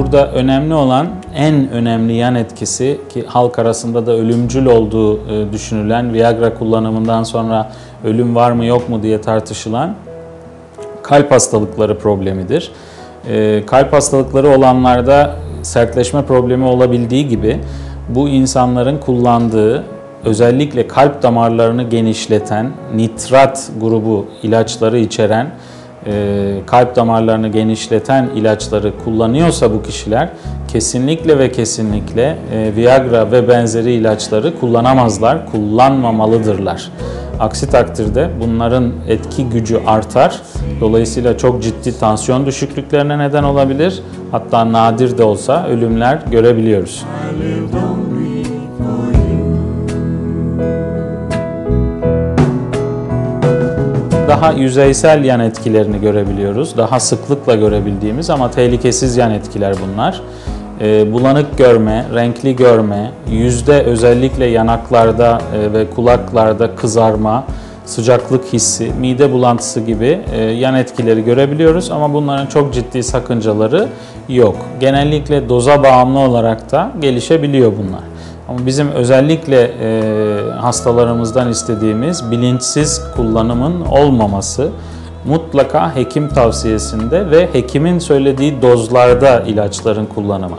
burada önemli olan en önemli yan etkisi ki halk arasında da ölümcül olduğu e, düşünülen Viagra kullanımından sonra ölüm var mı yok mu diye tartışılan kalp hastalıkları problemidir. E, kalp hastalıkları olanlarda sertleşme problemi olabildiği gibi bu insanların kullandığı özellikle kalp damarlarını genişleten nitrat grubu ilaçları içeren e, kalp damarlarını genişleten ilaçları kullanıyorsa bu kişiler kesinlikle ve kesinlikle e, Viagra ve benzeri ilaçları kullanamazlar, kullanmamalıdırlar. Aksi takdirde bunların etki gücü artar. Dolayısıyla çok ciddi tansiyon düşüklüklerine neden olabilir. Hatta nadir de olsa ölümler görebiliyoruz. Daha yüzeysel yan etkilerini görebiliyoruz. Daha sıklıkla görebildiğimiz ama tehlikesiz yan etkiler bunlar. Ee, bulanık görme, renkli görme, yüzde özellikle yanaklarda e, ve kulaklarda kızarma, sıcaklık hissi, mide bulantısı gibi e, yan etkileri görebiliyoruz ama bunların çok ciddi sakıncaları yok. Genellikle doza bağımlı olarak da gelişebiliyor bunlar. Ama bizim özellikle e, hastalarımızdan istediğimiz bilinçsiz kullanımın olmaması, mutlaka hekim tavsiyesinde ve hekimin söylediği dozlarda ilaçların kullanımı.